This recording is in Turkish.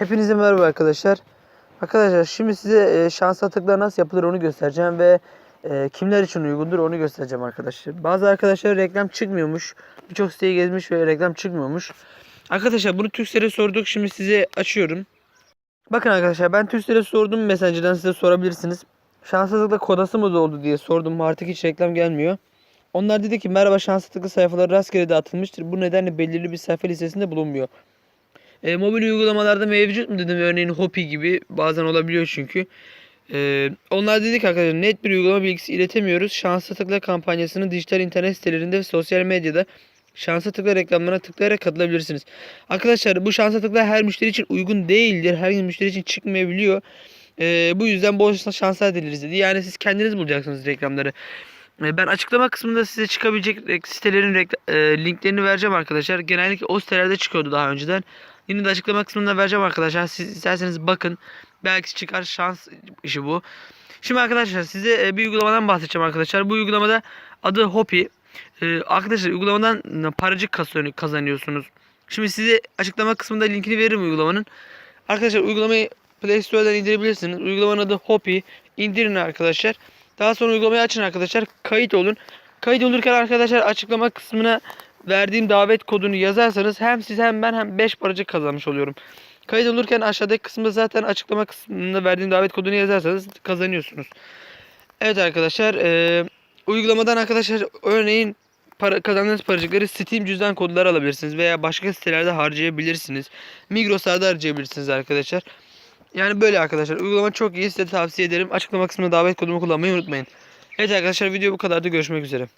Hepinize merhaba arkadaşlar. Arkadaşlar şimdi size e, şans atıklar nasıl yapılır onu göstereceğim ve e, kimler için uygundur onu göstereceğim arkadaşlar. Bazı arkadaşlar reklam çıkmıyormuş. Birçok siteyi gezmiş ve reklam çıkmıyormuş. Arkadaşlar bunu Türksel'e sorduk. Şimdi size açıyorum. Bakın arkadaşlar ben Türksel'e sordum. Messenger'dan size sorabilirsiniz. Şans atıkla kodası mı doldu diye sordum. Artık hiç reklam gelmiyor. Onlar dedi ki merhaba şans atıklı sayfaları rastgele dağıtılmıştır. Bu nedenle belirli bir sayfa listesinde bulunmuyor. E, mobil uygulamalarda mevcut mu dedim örneğin Hopi gibi bazen olabiliyor çünkü. E, onlar dedik arkadaşlar net bir uygulama bilgisi iletemiyoruz. Şanslı tıkla kampanyasının dijital internet sitelerinde ve sosyal medyada şanslı tıkla reklamlarına tıklayarak katılabilirsiniz. Arkadaşlar bu şanslı tıkla her müşteri için uygun değildir. Her müşteri için çıkmayabiliyor. E, bu yüzden bol şanslar dileriz dedi. Yani siz kendiniz bulacaksınız reklamları. E, Ben açıklama kısmında size çıkabilecek sitelerin e, linklerini vereceğim arkadaşlar. Genellikle o sitelerde çıkıyordu daha önceden. Yine de açıklama kısmında vereceğim arkadaşlar. Siz isterseniz bakın. Belki çıkar şans işi bu. Şimdi arkadaşlar size e, bir uygulamadan bahsedeceğim arkadaşlar. Bu uygulamada adı Hopi. E, arkadaşlar uygulamadan paracık kasıyor- kazanıyorsunuz. Şimdi size açıklama kısmında linkini veririm uygulamanın. Arkadaşlar uygulamayı Play Store'dan indirebilirsiniz. Uygulamanın adı Hopi. İndirin arkadaşlar. Daha sonra uygulamayı açın arkadaşlar. Kayıt olun. Kayıt olurken arkadaşlar açıklama kısmına verdiğim davet kodunu yazarsanız hem siz hem ben hem 5 paracık kazanmış oluyorum. Kayıt olurken aşağıdaki kısımda zaten açıklama kısmında verdiğim davet kodunu yazarsanız kazanıyorsunuz. Evet arkadaşlar eee, uygulamadan arkadaşlar örneğin para, kazandığınız paracıkları Steam cüzdan kodları alabilirsiniz veya başka sitelerde harcayabilirsiniz. Migros'larda harcayabilirsiniz arkadaşlar. Yani böyle arkadaşlar uygulama çok iyi size tavsiye ederim. Açıklama kısmında davet kodumu kullanmayı unutmayın. Evet arkadaşlar video bu kadardı görüşmek üzere.